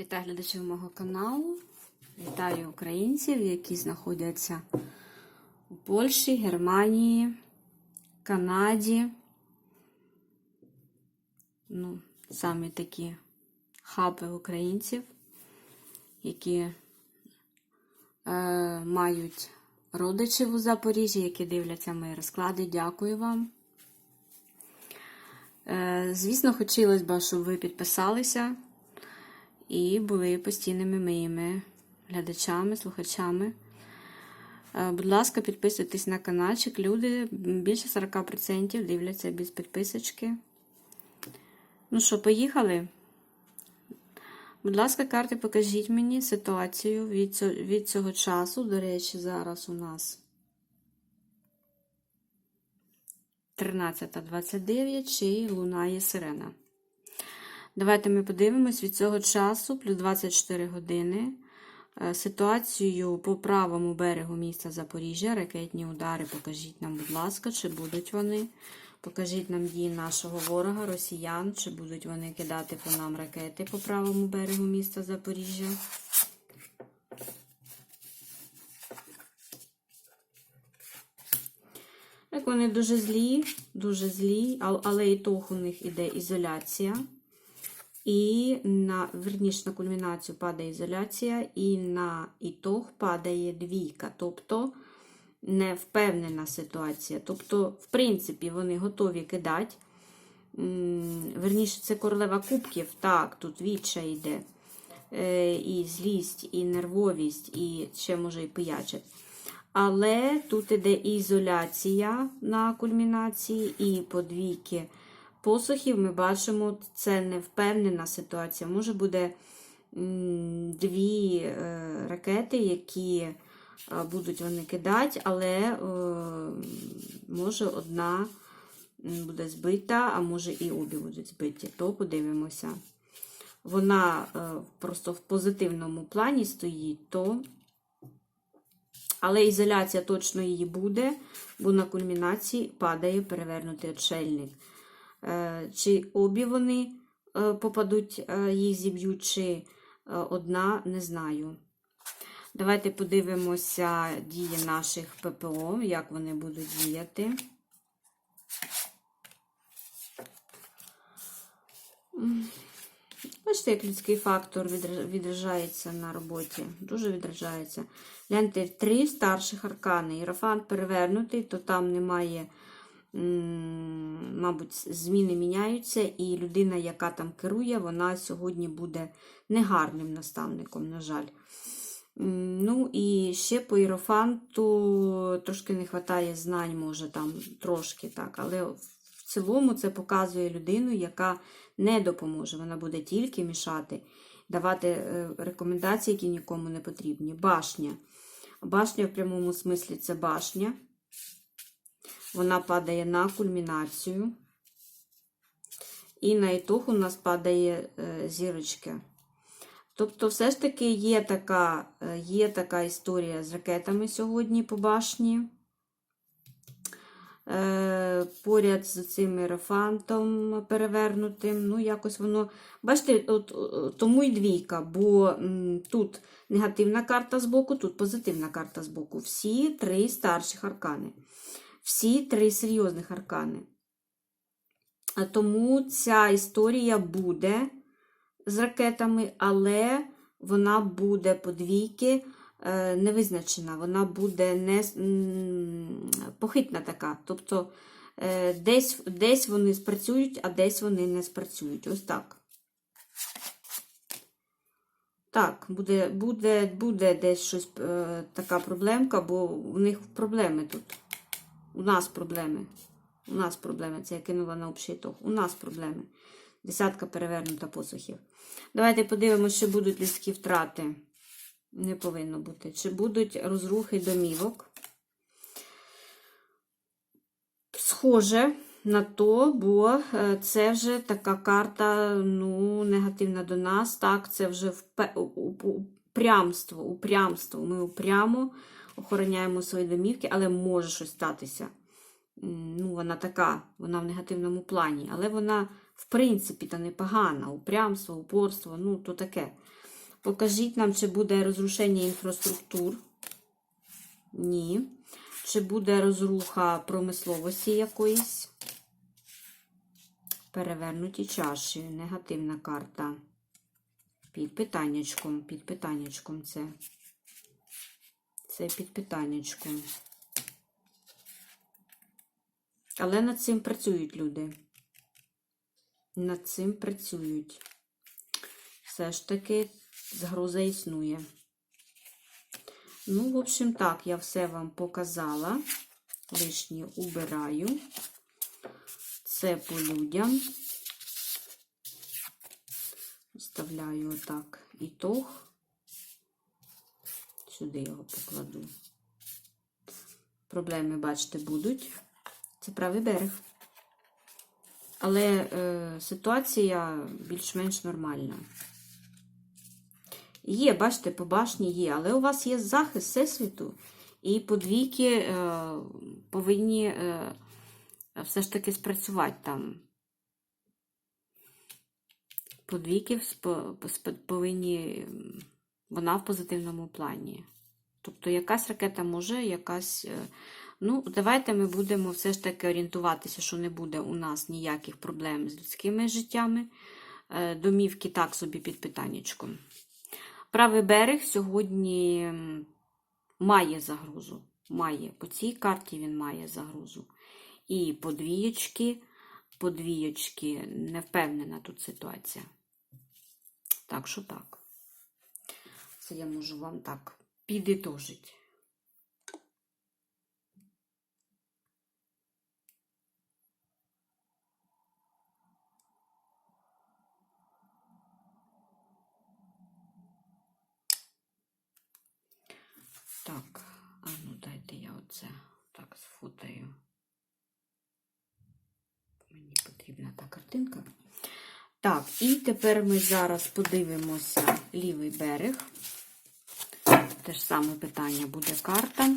Вітаю глядачів мого каналу. Вітаю українців, які знаходяться у Польщі, Германії, Канаді. Ну, саме такі хаби українців, які е, мають родичів у Запоріжжі, які дивляться мої розклади. Дякую вам. Е, звісно, хотілося б, щоб ви підписалися і були постійними моїми глядачами, слухачами. Е, Будь ласка, підписуйтесь на каналчик. Люди більше 40% дивляться без підписочки. Ну що, поїхали? Будь ласка, карти, покажіть мені ситуацію від цього, від цього часу. До речі, зараз у нас 13.29 чи лунає сирена. Давайте ми подивимось від цього часу, плюс 24 години. е, Ситуацію по правому берегу міста Запоріжжя, ракетні удари, покажіть нам, будь ласка, чи будуть вони. Покажіть нам дії нашого ворога, росіян, чи будуть вони кидати по нам ракети по правому берегу міста Запоріжжя. Так, вони дуже злі, дуже злі, але і того у них іде ізоляція. І на верніше на кульмінацію падає ізоляція, і на ітог падає двійка. Тобто невпевнена ситуація. Тобто, в принципі, вони готові кидати. Верніше, це королева кубків. Так, тут відча йде. Е, І злість, і нервовість, і ще може і пиячить. Але тут іде ізоляція на кульмінації, і подвійки посухів. Ми бачимо, це невпевнена ситуація. Може буде дві е, ракети, які е, будуть вони кидати, але е, може одна буде збита, а може і обі будуть збиті. То подивимося. Вона просто в позитивному плані стоїть, то але ізоляція точно її буде, бо на кульмінації падає перевернутий отшельник. Е, Чи обі вони е, попадуть, е, їх зіб'ють, чи одна, не знаю. Давайте подивимося дії наших ППО, як вони будуть діяти. Бачите, як людський фактор відра- відражається на роботі. Дуже відражається. Гляньте, три старших аркани. Єрофант перевернутий, то там немає, мабуть, зміни міняються, і людина, яка там керує, вона сьогодні буде негарним наставником, на жаль. Ну і ще по іерофанту трошки не вистачає знань, може там трошки так, але в цілому це показує людину, яка не допоможе. Вона буде тільки мішати, давати е, рекомендації, які нікому не потрібні. Башня. Башня в прямому смислі це башня. Вона падає на кульмінацію. І на ітог у нас падає е, зірочка. Тобто, все ж таки є така, е, є така історія з ракетами сьогодні по башні. Е, поряд з цим ерофантом перевернутим. Ну, якось воно. Бачите, от, тому і двійка, бо тут негативна карта з боку, тут позитивна карта з боку. Всі три старших аркани. Всі три серйозних аркани. Тому ця історія буде з ракетами, але вона буде подвійки е, невизначена, вона буде не похитна така. Тобто е, десь, десь вони спрацюють, а десь вони не спрацюють. Ось так. Так, буде, буде, буде десь щось е, така проблемка, бо в них проблеми тут. У нас проблеми. У нас проблеми. Це я кинула на общий ітог. У нас проблеми. Десятка перевернута посухів. Давайте подивимося, чи будуть людські втрати. Не повинно бути. Чи будуть розрухи домівок? Схоже на то, бо е, це вже така карта ну, негативна до нас. Так, це вже у- упрямство, упрямство. Ми упрямо охороняємо свої домівки, але може щось статися. Ну, вона така, вона в негативному плані, але вона, в принципі, та непогана. Упрямство, упорство, ну, то таке. Покажіть нам, чи буде розрушення інфраструктур. Ні. Чи буде розруха промисловості якоїсь? Перевернуті чаші. Негативна карта. Під питаннячком. Під питаннячком це. Це під питаннячком. Але над цим працюють люди. Над цим працюють. Все ж таки загроза існує. Ну, в общем, так, я все вам показала. Лишнє убираю. Це по людям. Вставляю отак ітог. Сюди його покладу. Проблеми, бачите, будуть. Це правий берег. Але е, ситуація більш-менш нормальна. Є, бачите, по башні є, але у вас є захист всесвіту, і подвійки е, повинні е, все ж таки спрацювати там. Подвійки повинні, вона в позитивному плані. Тобто якась ракета може, якась. е, Ну, давайте ми будемо все ж таки орієнтуватися, що не буде у нас ніяких проблем з людськими життями. Е, Домівки так собі під питаннячком. Правий берег сьогодні має загрозу. Має. По цій карті він має загрозу. І подвієчки, подвієчки, не впевнена тут ситуація. Так що так. Це я можу вам так підітожити. Так, а ну дайте я оце так сфотаю. Мені потрібна та картинка. Так, і тепер ми зараз подивимося лівий берег. Те ж саме питання буде карта.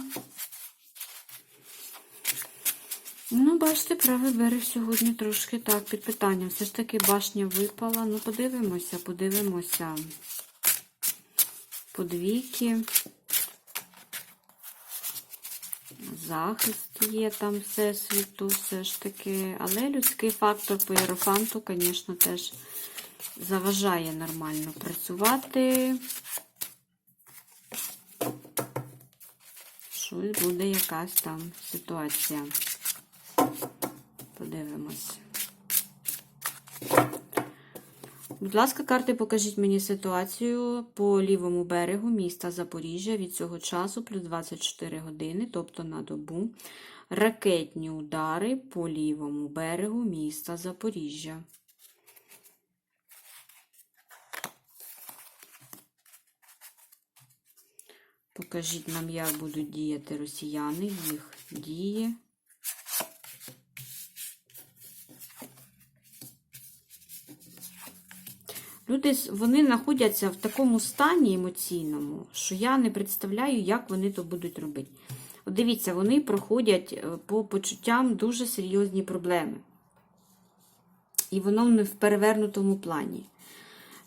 Ну, бачите, правий берег сьогодні трошки так під питанням. Все ж таки башня випала. Ну, подивимося, подивимося. Подвійки. Захист є там всесвіту, все ж таки. Але людський фактор по єрофанту, звісно, теж заважає нормально працювати. Щось буде якась там ситуація. Подивимось. Будь ласка, карти, покажіть мені ситуацію по лівому берегу міста Запоріжжя від цього часу плюс 24 години, тобто на добу. Ракетні удари по лівому берегу міста Запоріжжя. Покажіть нам, як будуть діяти росіяни, їх дії. Люди вони знаходяться в такому стані емоційному, що я не представляю, як вони то будуть робити. От дивіться, вони проходять е, по почуттям дуже серйозні проблеми. І воно не в перевернутому плані.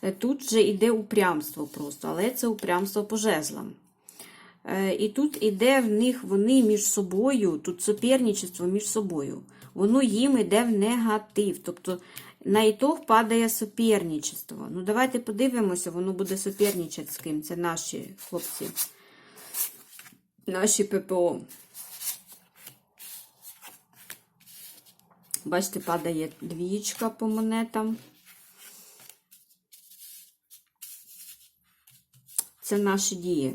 Е, Тут же йде упрямство просто, але це упрямство по жезлам. Е, І тут іде в них вони між собою, тут суперничество між собою. Воно їм йде в негатив. Тобто на ітог падає суперничество. Ну, давайте подивимося, воно буде суперничати з ким. Це наші хлопці, наші ППО. Бачите, падає двієчка по монетам. Це наші дії.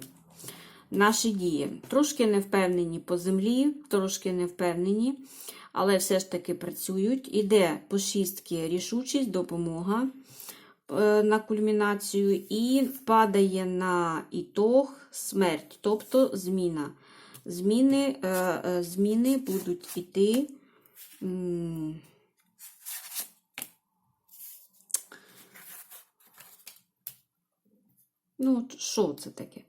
Наші дії. Трошки не впевнені по землі, трошки не впевнені, але все ж таки працюють. Іде по шістки рішучість, допомога е, на кульмінацію, і падає на ітог смерть, тобто зміна. Зміни, е, е, зміни будуть іти. Ну, що це таке?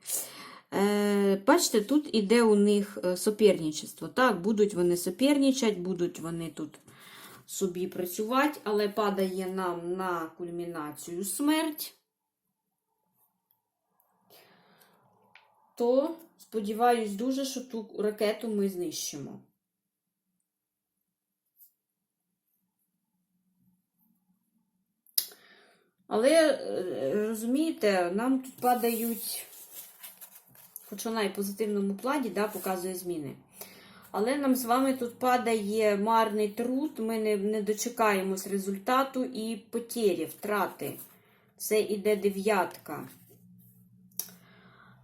Е, бачите, тут іде у них е, суперничество. Так, будуть вони суперничати, будуть вони тут собі працювати, але падає нам на кульмінацію смерть. то сподіваюсь дуже, що ту ракету ми знищимо. Але, е, розумієте, нам тут падають, хоч вона і позитивному плані, да, показує зміни. Але нам з вами тут падає марний труд, ми не, не дочекаємось результату і потері, втрати. Це іде дев'ятка.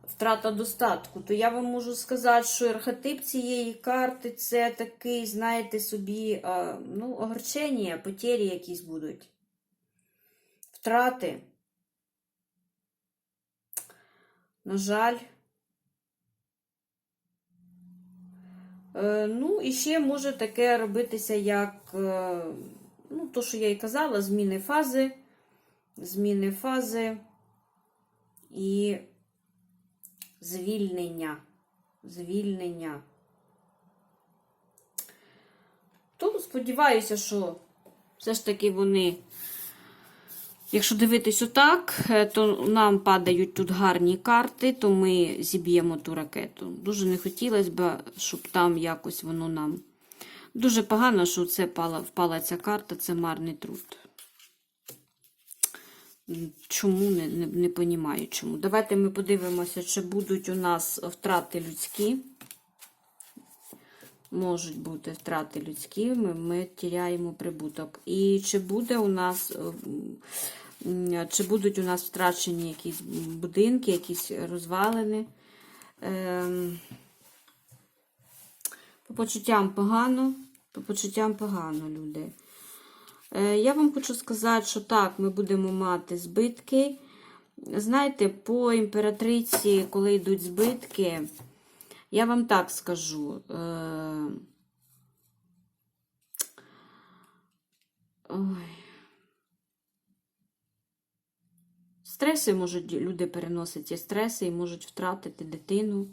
Втрата достатку. То я вам можу сказати, що архетип цієї карти це такий, знаєте, собі, ну, огорчення, потері якісь будуть. Втрати. На жаль. Ну, і ще може таке робитися, як, е, ну, то, що я і казала, зміни фази, зміни фази і звільнення. Звільнення. То сподіваюся, що все ж таки вони. Якщо дивитись отак, е, то нам падають тут гарні карти, то ми зіб'ємо ту ракету. Дуже не хотілося б, щоб там якось воно нам. Дуже погано, що це впала, впала ця карта, це марний труд. Чому не, не, не понімаю чому. Давайте ми подивимося, чи будуть у нас втрати людські. Можуть бути втрати людські, ми, ми тіряємо прибуток. І чи буде у нас, чи будуть у нас втрачені якісь будинки, якісь розвалини. Ем, по почуттям погано, по почуттям погано, люди. Е, Я вам хочу сказати, що так, ми будемо мати збитки. Знаєте, по імператриці, коли йдуть збитки, я вам так скажу. е, Ой. Стреси можуть люди переносити стреси і можуть втратити дитину.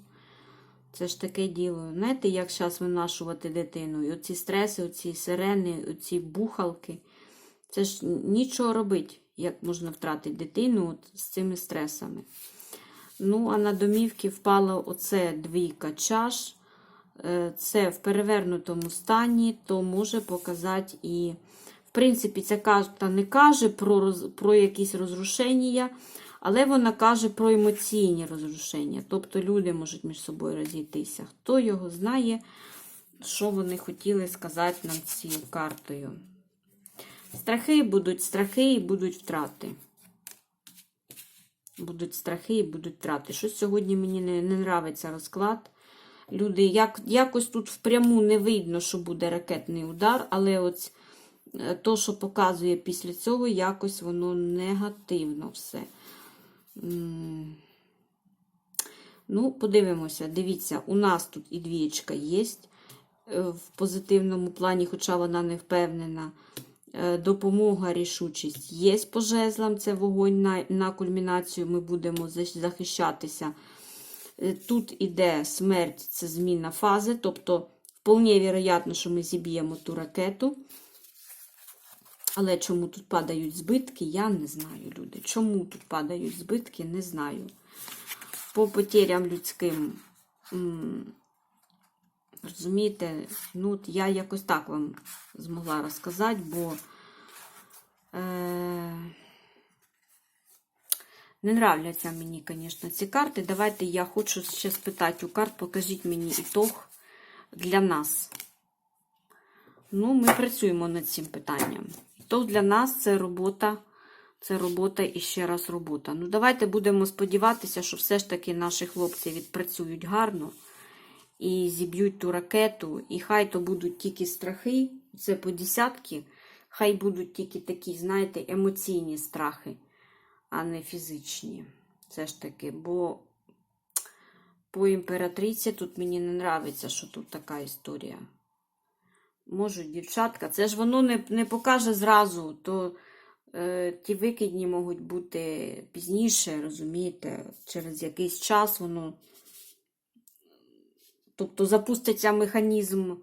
Це ж таке діло. Знаєте, як зараз винашувати дитину? І оці стреси, оці сирени, оці бухалки. Це ж нічого робити, як можна втратити дитину от з цими стресами. Ну, а на домівки впало оце двійка чаш. Е, Це в перевернутому стані, то може показати і. В принципі, ця карта не каже про, про якісь розрушення, але вона каже про емоційні розрушення. Тобто люди можуть між собою розійтися. Хто його знає, що вони хотіли сказати нам цією картою. Страхи будуть страхи і будуть втрати. Будуть страхи і будуть втрати. Щось сьогодні мені не, не нравиться розклад. Люди, як, якось тут впряму не видно, що буде ракетний удар, але ось е, то, що показує після цього, якось воно негативно все. Ну, подивимося. Дивіться, у нас тут і двієчка є е, в позитивному плані, хоча вона не впевнена. Е, Допомога, рішучість є по жезлам, це вогонь на, на кульмінацію. Ми будемо захищатися. Е, Тут іде смерть, це зміна фази, тобто вполне вірогятно, що ми зіб'ємо ту ракету. Але чому тут падають збитки, я не знаю, люди. Чому тут падають збитки, не знаю. По потерям людським, розумієте, ну, я якось так вам змогла розказати, бо е, не нравляться мені, звісно, ці карти. Давайте я хочу ще спитати у карт, покажіть мені ітог для нас. Ну, ми працюємо над цим питанням. То для нас це робота, це робота і ще раз робота. Ну, давайте будемо сподіватися, що все ж таки наші хлопці відпрацюють гарно і зіб'ють ту ракету. І хай то будуть тільки страхи, це по десятки, хай будуть тільки такі, знаєте, емоційні страхи, а не фізичні. Це ж таки, бо по імператриці тут мені не нравиться, що тут така історія. Можуть, дівчатка, це ж воно не, не покаже зразу, то е, ті викидні можуть бути пізніше, розумієте, через якийсь час воно. Тобто запуститься механізм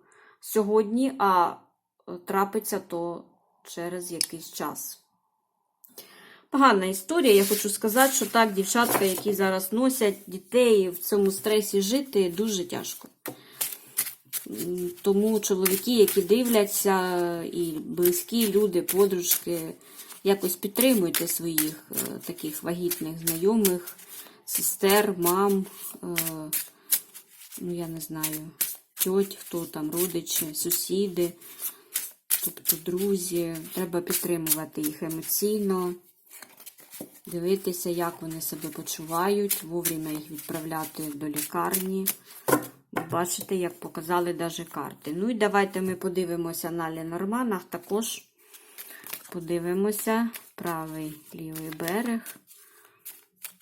сьогодні, а е, трапиться то через якийсь час. Погана історія. Я хочу сказати, що так, дівчатка, які зараз носять дітей в цьому стресі жити, дуже тяжко. Тому чоловіки, які дивляться, і близькі люди, подружки, якось підтримуйте своїх е, таких вагітних знайомих, сестер, мам, е, ну я не знаю, тьоть, хто там, родичі, сусіди, тобто друзі. Треба підтримувати їх емоційно, дивитися, як вони себе почувають, вовремя їх відправляти до лікарні. Бачите, як показали даже карти. Ну і давайте ми подивимося на Ленорманах. Також подивимося правий лівий берег.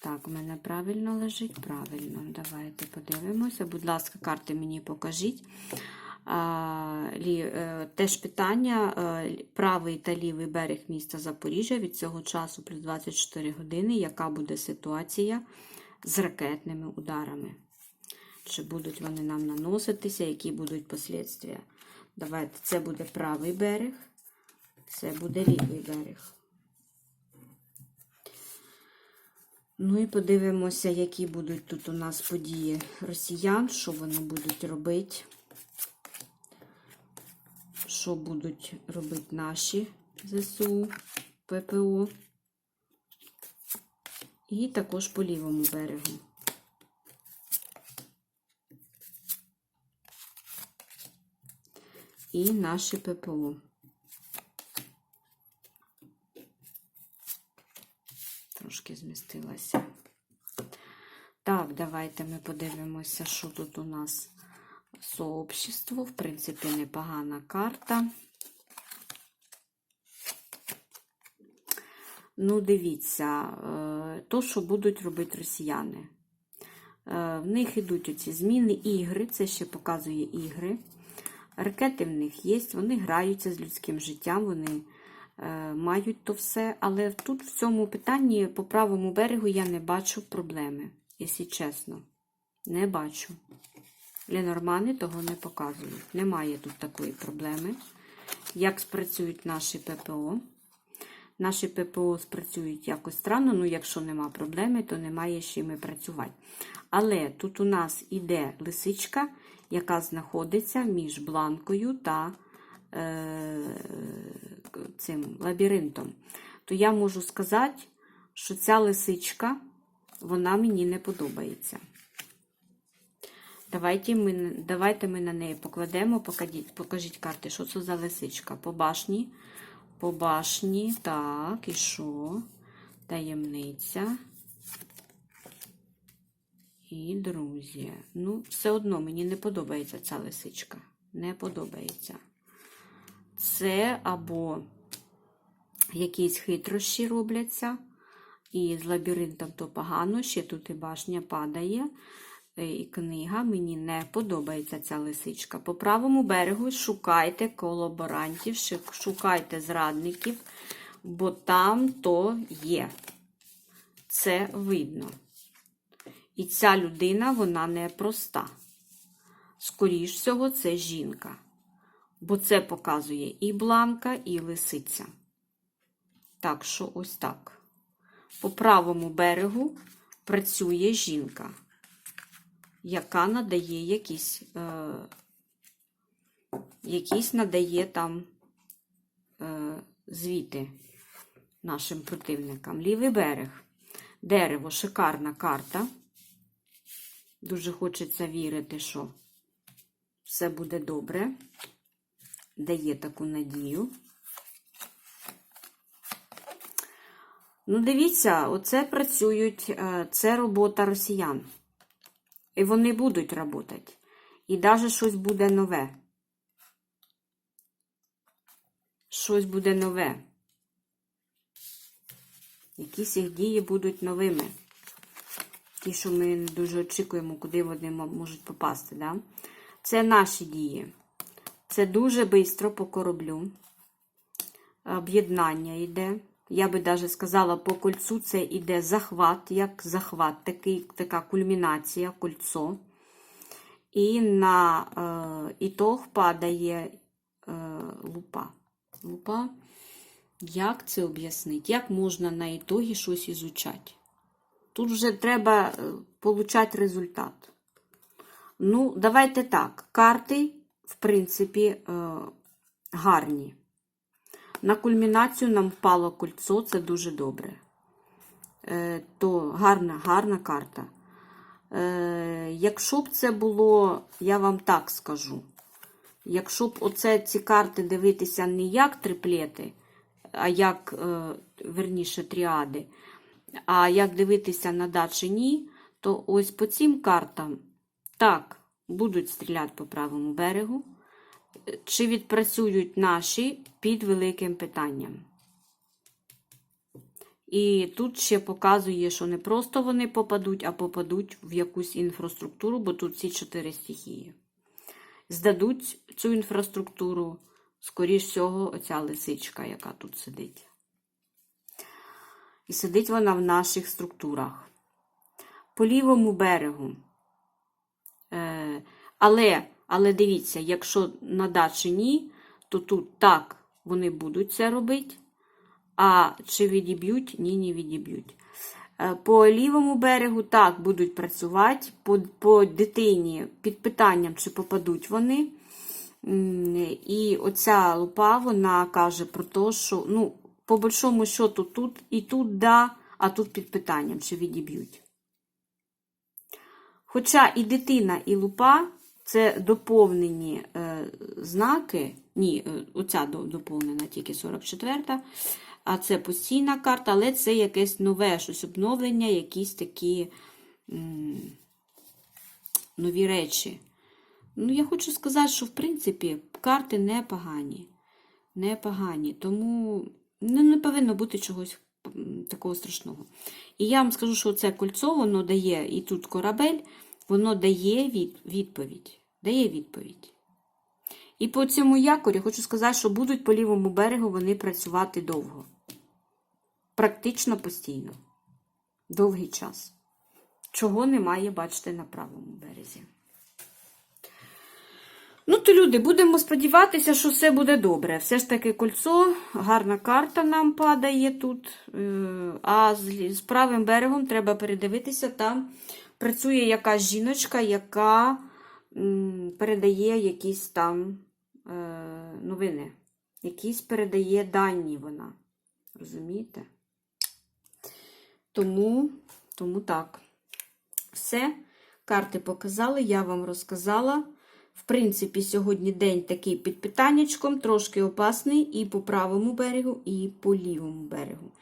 Так, у мене правильно лежить? Правильно. Давайте подивимося. Будь ласка, карти мені покажіть. Е, теж питання: е, правий та лівий берег міста Запоріжжя від цього часу плюс 24 години. Яка буде ситуація з ракетними ударами? Чи будуть вони нам наноситися, які будуть послідствия? Давайте, це буде правий берег, це буде лівий берег. Ну і подивимося, які будуть тут у нас події росіян, що вони будуть робити, що будуть робити наші ЗСУ, ППО. І також по лівому берегу. і наші ППО. Трошки змістилася. Так, давайте ми подивимося, що тут у нас сообщество. В принципі, непогана карта. Ну, дивіться, е, то, що будуть робити росіяни. Е, В них йдуть оці зміни, ігри, це ще показує ігри. Ракети в них є, вони граються з людським життям, вони мають то все. Але тут в цьому питанні по правому берегу я не бачу проблеми, якщо чесно. Не бачу. Ленормани того не показують. Немає тут такої проблеми. Як спрацюють наші ППО? Наші ППО спрацюють якось странно, ну якщо нема проблеми, то немає з чим працювати. Але тут у нас іде лисичка, яка знаходиться між бланкою та е, цим лабіринтом. То я можу сказати, що ця лисичка, вона мені не подобається. Давайте ми, давайте ми на неї покладемо, покажіть, покажіть карти, що це за лисичка. По башні. По башні, так, і що? Таємниця. І друзі. Ну, все одно мені не подобається ця лисичка. Не подобається. Це або якісь хитрощі робляться. І з лабіринтом то погано, ще тут і башня падає. Е, І книга. Мені не подобається ця лисичка. По правому берегу шукайте колаборантів, шукайте зрадників, бо там то є. Це видно. І ця людина, вона не проста. Скоріш всього, це жінка. Бо це показує і бланка, і лисиця. Так що ось так. По правому берегу працює жінка, яка надає якісь, е, якісь надає там е, звіти нашим противникам. Лівий берег. Дерево, шикарна карта. Дуже хочеться вірити, що все буде добре. Дає таку надію. Ну, дивіться, оце працюють, е, це робота росіян. І вони будуть працювати. І навіть щось буде нове. Щось буде нове. Якісь їх дії будуть новими. Ті, що ми не дуже очікуємо, куди вони можуть попасти. Да? Це наші дії. Це дуже швидко по кораблю. Об'єднання йде. Я би навіть сказала, по кольцу це йде захват, як захват, такий, така кульмінація, кольцо. І на е, ітог падає е, лупа. Лупа. Як це об'яснити? Як можна на ітогі щось ізучати? Тут вже треба е, получати результат. Ну, давайте так. Карти, в принципі, е, гарні. На кульмінацію нам впало кольцо, це дуже добре. Е, То гарна, гарна карта. Е, Якщо б це було, я вам так скажу. Якщо б оце ці карти дивитися не як триплети, а як, верніше, тріади, а як дивитися на да чи ні, то ось по цим картам так, будуть стріляти по правому берегу. Чи відпрацюють наші під великим питанням. І тут ще показує, що не просто вони попадуть, а попадуть в якусь інфраструктуру, бо тут ці чотири стихії. Здадуть цю інфраструктуру, скоріш всього, оця лисичка, яка тут сидить. І сидить вона в наших структурах. По лівому берегу. Е, але, але дивіться, якщо на дачі ні, то тут так вони будуть це робити. А чи відіб'ють? Ні, не відіб'ють. Е, По лівому берегу так будуть працювати, по, по дитині під питанням, чи попадуть вони. І оця лупа, вона каже про те, що, ну, по большому счету, тут і тут да, а тут під питанням, чи відіб'ють. Хоча і дитина, і лупа це доповнені е, знаки. Ні, е, оця доповнена тільки 44-та, а це постійна карта, але це якесь нове щось обновлення, якісь такі нові речі. Ну, я хочу сказати, що в принципі карти непогані. Непогані. Тому ну, не повинно бути чогось такого страшного. І я вам скажу, що це кольцо, воно дає, і тут корабель, воно дає від, відповідь. Дає відповідь. І по цьому якорі хочу сказати, що будуть по лівому берегу вони працювати довго. Практично постійно. Довгий час. Чого немає, бачите, на правому березі. Ну, то люди, будемо сподіватися, що все буде добре. Все ж таки кольцо, гарна карта нам падає тут. Е, А з, правим берегом треба передивитися, там працює якась жіночка, яка передає якісь там е, новини. Якісь передає дані вона. Розумієте? Тому, тому так. Все. Карти показали, я вам розказала. В принципі, сьогодні день такий під питаннячком, трошки опасний і по правому берегу, і по лівому берегу.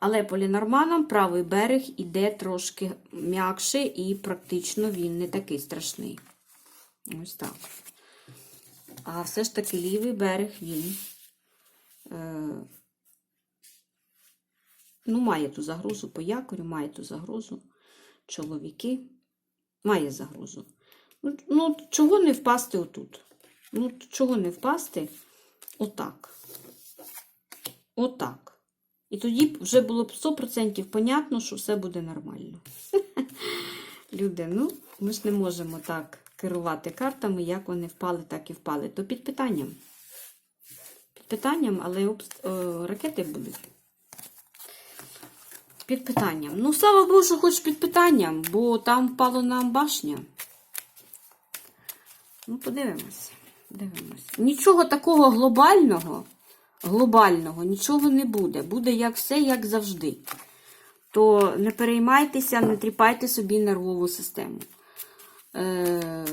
Але по лінорманам правий берег іде трошки м'якше і практично він не такий страшний. Ось так. А все ж таки лівий берег він е, ну, має ту загрозу по якорю, має ту загрозу. Чоловіки має загрозу. Ну, чого не впасти отут? Ну, чого не впасти? Отак. Отак. І тоді вже було б 100% понятно, що все буде нормально. Люди, ну, ми ж не можемо так керувати картами, як вони впали, так і впали. То під питанням. Під питанням, але обст... е, ракети будуть. Під питанням. Ну, слава Богу, що хоч під питанням, бо там впало нам башня. Ну, подивимось. Дивимось. Нічого такого глобального, глобального, нічого не буде. Буде як все, як завжди. То не переймайтеся, не тріпайте собі нервову систему. Е,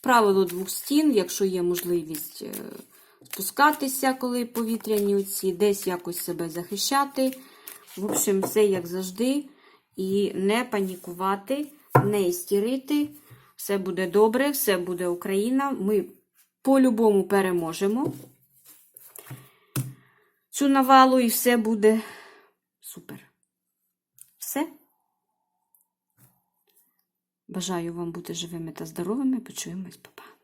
правило двох стін, якщо є можливість е, спускатися, коли повітряні оці, десь якось себе захищати. В общем, все як завжди. І не панікувати, не істерити. Все буде добре, все буде Україна. Ми по-любому переможемо цю навалу і все буде супер. Все. Бажаю вам бути живими та здоровими. Почуємось, папа.